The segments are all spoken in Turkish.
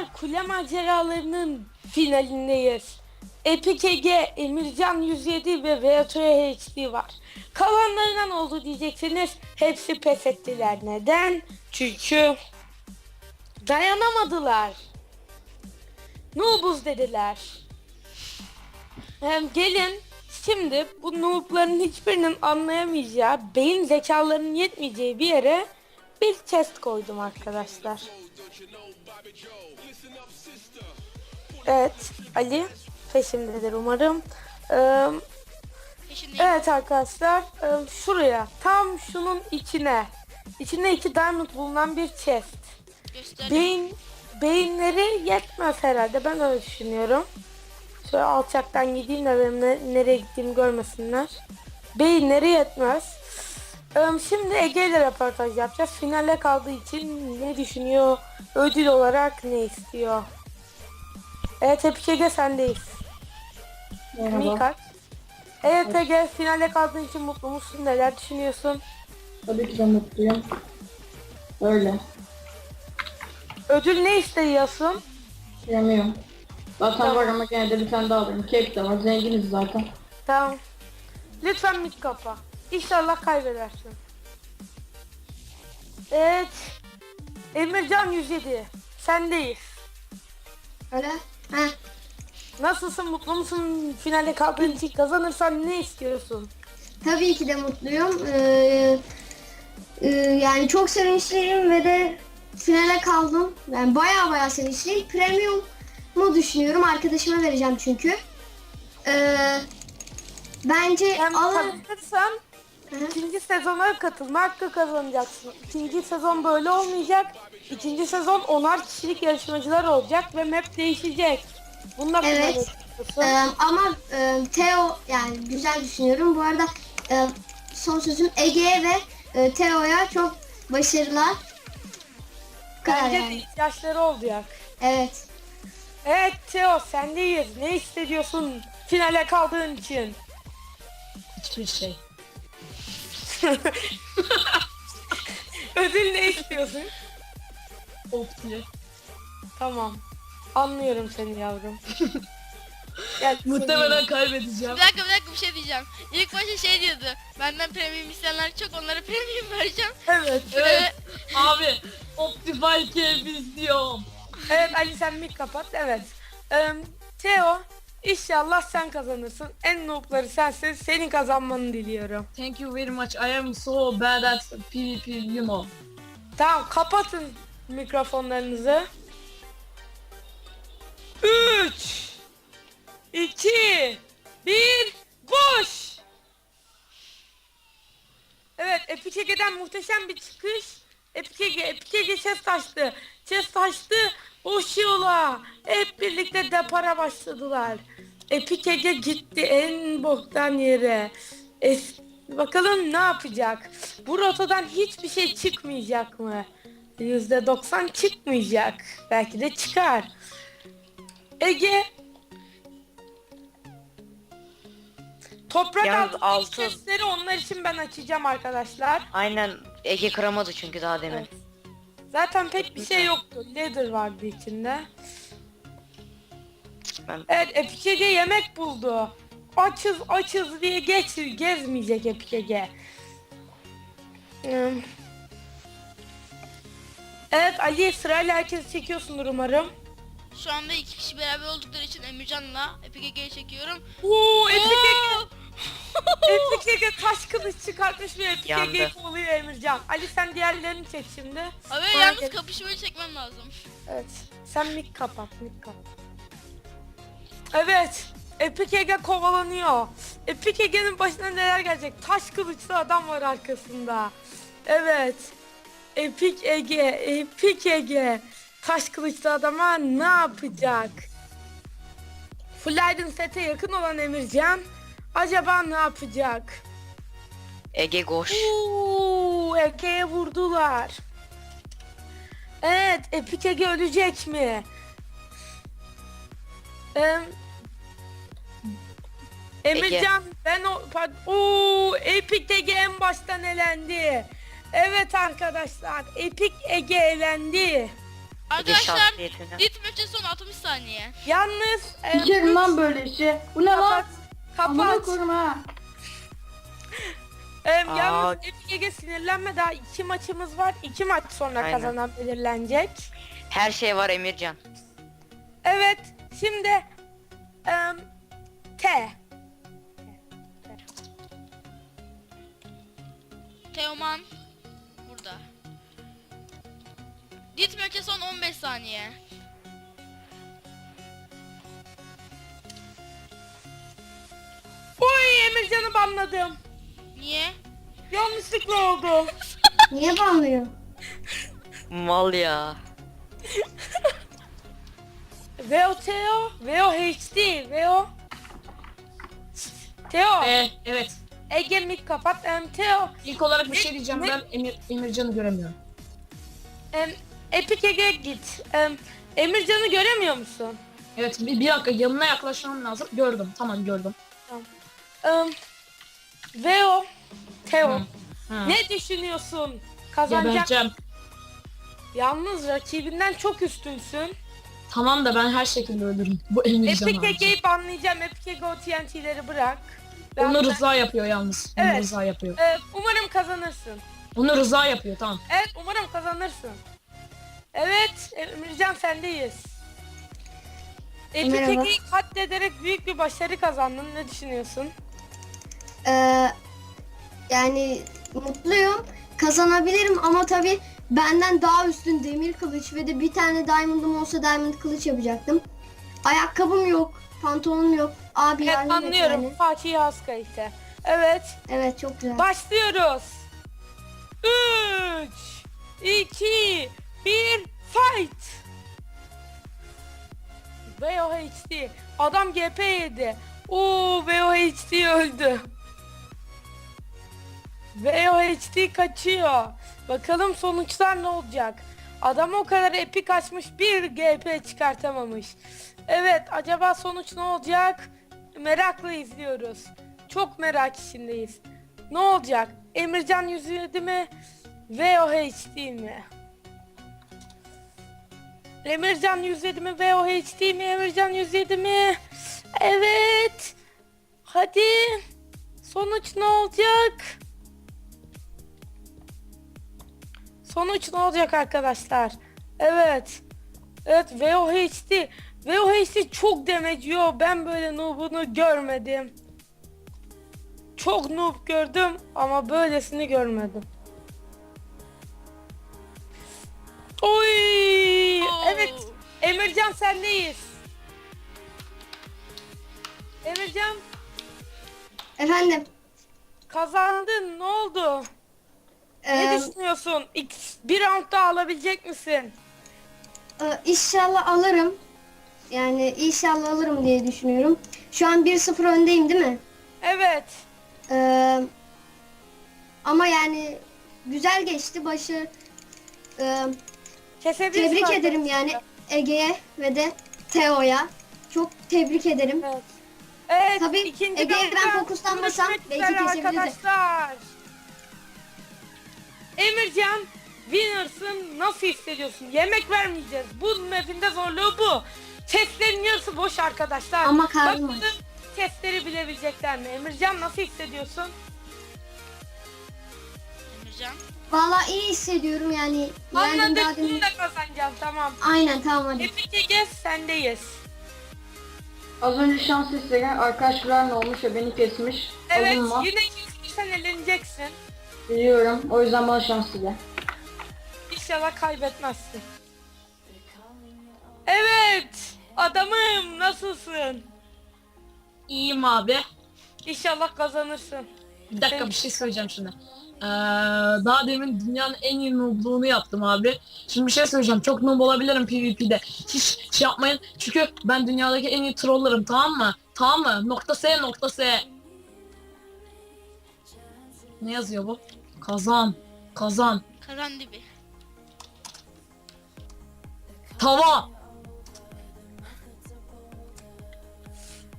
arkadaşlar kule maceralarının finalindeyiz. Epic Ege, Emircan 107 ve VTO HD var. Kalanlarına ne oldu diyeceksiniz. Hepsi pes ettiler. Neden? Çünkü dayanamadılar. Noobuz dediler. Hem gelin şimdi bu noobların hiçbirinin anlayamayacağı, beyin zekalarının yetmeyeceği bir yere bir chest koydum arkadaşlar. Evet, Ali peşimdedir umarım. Ee, Peşindeyim. evet arkadaşlar, e, şuraya, tam şunun içine, içinde iki diamond bulunan bir chest. Beyin, beyinleri yetmez herhalde, ben öyle düşünüyorum. Şöyle alçaktan gideyim de benim ne- nereye gittiğimi görmesinler. Beyinleri yetmez. Ee, Şimdi Ege ile röportaj yapacağız. Finale kaldığı için ne düşünüyor? Ödül olarak ne istiyor? Evet Epic Ege sendeyiz. Merhaba. Evet Ege finale kaldığın için mutlu musun? Neler düşünüyorsun? Tabii ki de mutluyum. Öyle. Ödül ne istiyorsun? Yemiyorum. Zaten var ama gene de bir tane daha alayım. Kek de var. Zenginiz zaten. Tamam. Lütfen mik kapa. İnşallah kaybedersin. Evet. Emircan 107. Sendeyiz. Öyle. Ha. Nasılsın? Mutlu musun? Finale için kazanırsan ne istiyorsun? Tabii ki de mutluyum. Ee, e, yani çok sevinçliyim ve de finale kaldım. Yani baya baya sevinçliyim. Premium mu düşünüyorum. Arkadaşıma vereceğim çünkü. Ee, bence Hem alın. kazanırsan. İkinci sezona katılma hakkı kazanacaksın. İkinci sezon böyle olmayacak. İkinci sezon onar kişilik yarışmacılar olacak ve map değişecek. Bunda Evet. Ee, ama e, Teo yani güzel düşünüyorum. Bu arada e, son sözüm Ege'ye ve e, Teo'ya çok başarılar. Bence yani. ihtiyaçları olacak. Evet. Evet Teo sendeyiz. Ne hissediyorsun finale kaldığın için? Hiçbir şey. Ödül ne istiyorsun? Opti. Tamam. Anlıyorum seni yavrum. Gel, Muhtemelen kaybedeceğim. Bir dakika bir dakika bir şey diyeceğim. İlk başta şey diyordu. Benden premium isteyenler çok onlara premium vereceğim. Evet. Evet. Abi Optify biz diyorum. Evet Ali sen mik kapat. Evet. Ee, Teo inşallah sen kazanırsın. En noobları sensin. Senin kazanmanı diliyorum. Thank you very much. I am so bad at PvP you know. Tamam kapatın mikrofonlarınızı. 3 2 1 Boş. Evet Epic Ege'den muhteşem bir çıkış. Epic Ege, Epic Ege chest açtı. Chest açtı. Boş yola. Hep birlikte depara başladılar. Epic Ege gitti en boktan yere. Es Bakalım ne yapacak? Bu rotadan hiçbir şey çıkmayacak mı? %90 çıkmayacak. Belki de çıkar. Ege Toprak Yalnız altı altı- chestleri onlar için ben açacağım arkadaşlar. Aynen Ege kıramadı çünkü daha demin. Evet. Zaten pek bir şey yoktu. Leather vardı içinde. Ben Evet Epic Ege yemek buldu. Açız açız diye geç gezmeyecek Epic Ege. Hmm. Evet Ali sırayla herkesi çekiyorsundur umarım. Şu anda iki kişi beraber oldukları için Emircan'la Epic Ege'yi çekiyorum. Oo Epic Ege, Oo! Epic Ege taş kılıç çıkartmış ve Epic Yandı. Ege'yi kovalıyor Emircan. Ali sen diğerlerini çek şimdi. Abi Sonra yalnız gel- kapışmayı çekmem lazım. Evet. Sen mik kapat, mik kapat. Evet. Epic Ege kovalanıyor. Epic Ege'nin başına neler gelecek? Taş kılıçlı adam var arkasında. Evet. Epic Ege, Epic Ege. Taş kılıçlı adama ne yapacak? Full sete yakın olan Emircan acaba ne yapacak? Ege Goş. Uuu Ege'ye vurdular. Evet Epic Ege ölecek mi? Em, Emircan ben o Oo, Epic Ege en baştan elendi. Evet arkadaşlar Epic Ege elendi. Ege Arkadaşlar şahsiyetine. gitme maçın son 60 saniye. Yalnız e, Sikerim lan böyle işi. Bu ne lan? Kapat. Amına Kapat. koyayım ha. E, yalnız Aa. Ege sinirlenme daha iki maçımız var. İki maç sonra Aynen. kazanan belirlenecek. Her şey var Emircan. Evet. Şimdi em, T. Teoman burada. Dit maçı son 15 saniye. Oy Emircan'ı banladım. Niye? Yanlışlıkla oldu. Niye bağlıyor? Mal ya. Veo Teo, Veo HD, Veo Teo, E, evet. Ege mik kapat. Em, Teo, İlk olarak bir şey diyeceğim ben Emir, Emircan'ı göremiyorum. em, Epic Ege'ye git. Em, Emircan'ı göremiyor musun? Evet bir, bir dakika yanına yaklaşmam lazım. Gördüm tamam gördüm. Em, Veo, Teo, Hı. Ne düşünüyorsun? Kazanacak. Gebereceğim. Yalnız rakibinden çok üstünsün. Tamam da ben her şekilde öldürürüm. Bu Emircan Epic abi. Ege'yi banlayacağım. Epic Ege TNT'leri bırak. Ben- Onu Rıza yapıyor yalnız. Onu Evet. Rıza yapıyor. e, umarım kazanırsın. Onu Rıza yapıyor tamam. Evet umarım kazanırsın. Evet Emircan sendeyiz. Epic. Ege'yi katlederek büyük bir başarı kazandın. Ne düşünüyorsun? Ee, yani mutluyum. Kazanabilirim ama tabi benden daha üstün demir kılıç ve de bir tane diamond'ım olsa diamond kılıç yapacaktım. Ayakkabım yok, pantolonum yok. Abi Evet et anlıyorum. yani. Fatih Yağız kalite. Evet Evet çok güzel. başlıyoruz. 3 2 1 fight. VOHD. Adam GP yedi. Oo VOHD öldü. VOHD kaçıyor. Bakalım sonuçlar ne olacak? Adam o kadar epik açmış bir GP çıkartamamış. Evet acaba sonuç ne olacak? Merakla izliyoruz. Çok merak içindeyiz. Ne olacak? Emircan 107 mi? VOHD mi? Emircan 107 mi? VOHD mi? Emircan 107 mi? Evet. Hadi. Sonuç ne olacak? Sonuç ne olacak arkadaşlar? Evet. Evet VOHD. VOHD çok demeciyor. Ben böyle noob'unu görmedim. Çok noob gördüm ama böylesini görmedim. Oy! Oo. Evet. Emircan sendeyiz. Emircan Efendim, kazandın. Ne oldu? Ne ee, düşünüyorsun? X bir round daha alabilecek misin? e, inşallah alırım. Yani inşallah alırım diye düşünüyorum. Şu an 1-0 öndeyim değil mi? Evet. Ee, ama yani güzel geçti başı. Ee, Kesebilirsin. tebrik arkadaşlar. ederim yani Ege'ye ve de Teo'ya. Çok tebrik ederim. Evet. Evet. Tabii, ikinci Ege'ye ben roundda fokuslanmasam görüşmek belki üzere kesebilirdi. Arkadaşlar. Emircan winners'ın nasıl hissediyorsun? Yemek vermeyeceğiz. Bu map'inde zorluğu bu. Chestlerin yarısı boş arkadaşlar. Ama karnım Bakalım chestleri bilebilecekler mi? Emircan nasıl hissediyorsun? Emircan. Vallahi iyi hissediyorum yani. Yendim daha Anladık demin. bunu da kazanacağım tamam. Aynen tamam hadi. Epic Ege sendeyiz. Az önce şans eseri arkadaşlar ne olmuş ve beni kesmiş. Evet Alınma. yine kesilirsen eleneceksin. Biliyorum. O yüzden bana şans dile. İnşallah kaybetmezsin. Evet. Adamım nasılsın? İyiyim abi. İnşallah kazanırsın. Bir dakika bir şey söyleyeceğim şimdi. Ee, daha demin dünyanın en iyi noobluğunu yaptım abi. Şimdi bir şey söyleyeceğim. Çok noob olabilirim PvP'de. Hiç şey yapmayın. Çünkü ben dünyadaki en iyi trollerım tamam mı? Tamam mı? Nokta S nokta S. Ne yazıyor bu? Kazan. Kazan. Kazan dibi. Tava.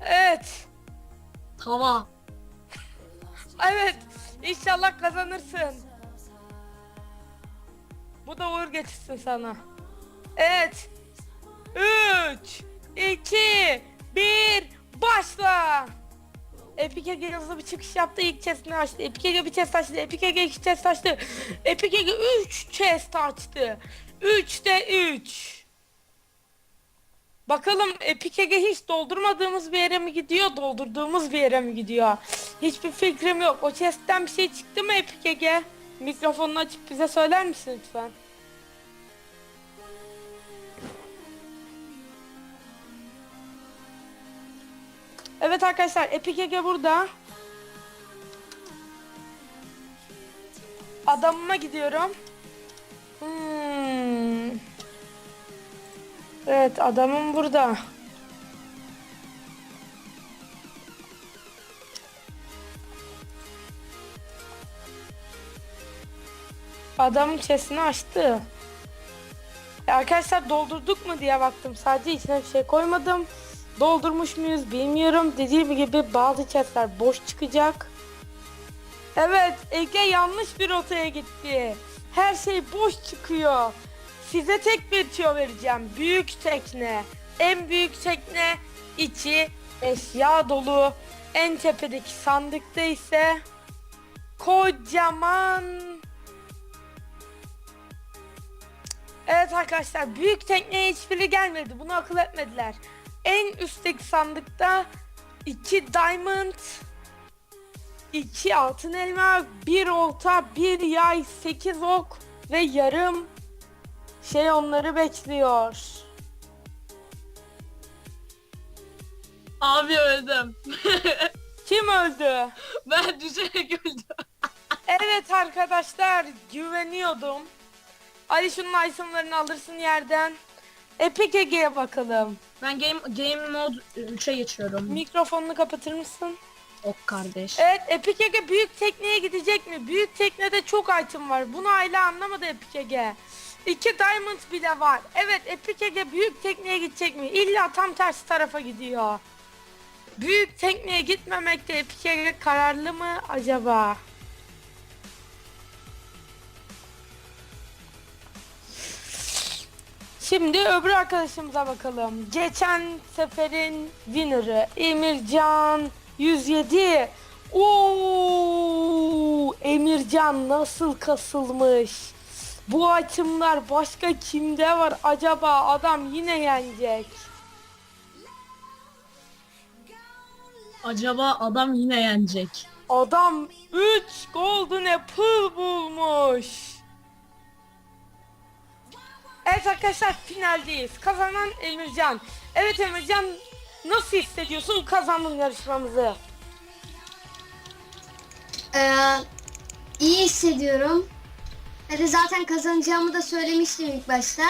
Evet. Tava. Evet. İnşallah kazanırsın. Bu da uğur getirsin sana. Evet. 3, 2, 1, başla. Epic Ege hızlı bir çıkış yaptı. İlk chest'ini açtı. Epic Ege bir chest açtı. Epic Ege iki chest açtı. Epic Ege 3 chest açtı. 3'te 3. Bakalım Epic Ege hiç doldurmadığımız bir yere mi gidiyor, doldurduğumuz bir yere mi gidiyor? Hiçbir fikrim yok. O chest'ten bir şey çıktı mı Epic Ege? Mikrofonunu açıp bize söyler misin lütfen? Evet arkadaşlar Epic Ege burada. Adamıma gidiyorum. Hmm. Evet adamım burada. Adamın chestini açtı. E, Arkadaşlar doldurduk mu diye baktım. Sadece içine bir şey koymadım. Doldurmuş muyuz bilmiyorum. Dediğim gibi bazı chestler boş çıkacak. Evet Ege yanlış bir rotaya gitti. Her şey boş çıkıyor. Size tek bir tüyo vereceğim. Büyük tekne. En büyük tekne içi eşya dolu. En tepedeki sandıkta ise kocaman Evet arkadaşlar büyük tekneye hiçbiri gelmedi. Bunu akıl etmediler. En üstteki sandıkta 2 diamond, 2 altın elma, 1 olta, 1 yay, 8 ok ve yarım şey onları bekliyor. Abi öldüm. Kim öldü? Ben düşerek öldüm. Evet arkadaşlar güveniyordum. Ali şunun itemlarını alırsın yerden. Epic Ege'ye bakalım. Ben game game mode 3'e geçiyorum. Mikrofonunu kapatır mısın? Ok kardeş. Evet Epic Ege büyük tekneye gidecek mi? Büyük teknede çok item var. Bunu hala anlamadı Epic Ege. İki diamond bile var. Evet Epic Ege büyük tekneye gidecek mi? İlla tam tersi tarafa gidiyor. Büyük tekneye gitmemekte Epic Ege kararlı mı acaba? Şimdi öbür arkadaşımıza bakalım. Geçen seferin winner'ı Emircan 107. Oo! Emircan nasıl kasılmış? Bu açımlar başka kimde var acaba? Adam yine yenecek. Acaba adam yine yenecek. Adam 3 golden apple bulmuş. Evet arkadaşlar finaldeyiz. Kazanan Emircan. Evet Emircan nasıl hissediyorsun kazandın yarışmamızı? Ee, iyi hissediyorum. Ve de zaten kazanacağımı da söylemiştim ilk başta.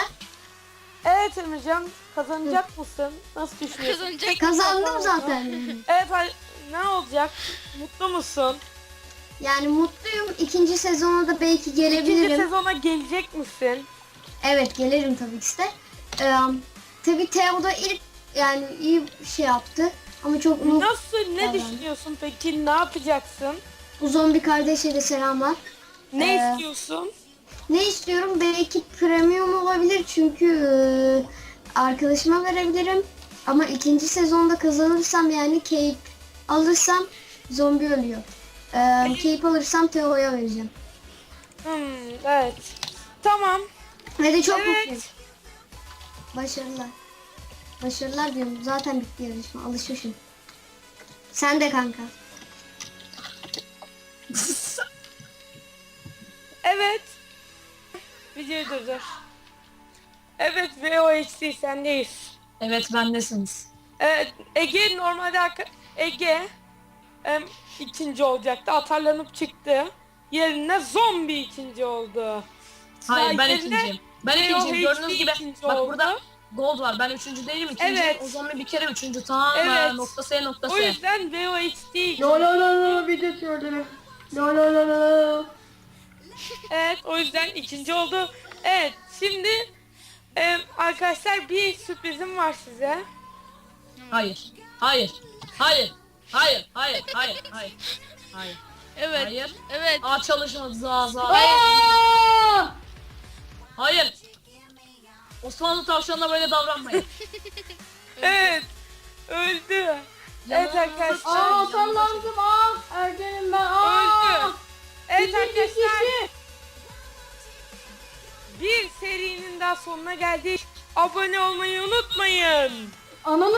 Evet Emircan kazanacak mısın? Nasıl düşünüyorsun? Kazanacak. Kazandım zaten. yani. Evet ne olacak? Mutlu musun? Yani mutluyum. İkinci sezona da belki İkinci gelebilirim. sezona gelecek misin? Evet gelirim tabii ki de. Ee, tabii da ilk yani iyi şey yaptı. Ama çok noob. Nasıl ne Tamam. düşünüyorsun peki? Ne yapacaksın? Bu zombi kardeşe de selamlar. Ne Ee, istiyorsun? Ne istiyorum? Belki premium olabilir çünkü e, arkadaşıma verebilirim. Ama ikinci sezonda kazanırsam yani keyif alırsam zombi ölüyor. Ee, keyif alırsam Teo'ya vereceğim. Hmm, evet. Tamam. Ve de çok Evet. mutluyum. Başarılar. Başarılar diyorum. Zaten bitti yarışma. Alışmışım. Sen de kanka. Evet. Videoyu durdur. Evet VOHC sendeyiz. Evet bendesiniz. Evet Ege normalde arka- Ege em, ikinci olacaktı. Atarlanıp çıktı. Yerine zombi ikinci oldu. Hayır ben Yerine ikinciyim. Ben ikinciyim. Gördüğünüz gibi ikinci bak oldu. burada gold var. Ben üçüncü değilim. ikinciyim. Evet. O zaman bir kere üçüncü. Tamam Evet. mı? Nokta S nokta O S. yüzden VOHC No no no no video gördüm. No no no no. Evet o yüzden ikinci oldu. Evet şimdi em, arkadaşlar bir sürprizim var size. Hayır. Hayır. Hayır. Hayır. Hayır. Hayır. Hayır. Hayır. Evet. Hayır. Evet. Aa çalışmadı za za. Hayır. Hayır. Osmanlı tavşanına böyle davranmayın. Evet. Öldü. Evet arkadaşlar. Aa atam lazım aa. Ergenim ben aa. Öldü. Evet arkadaşlar. Bir serinin daha sonuna geldik. Abone olmayı unutmayın. Ananı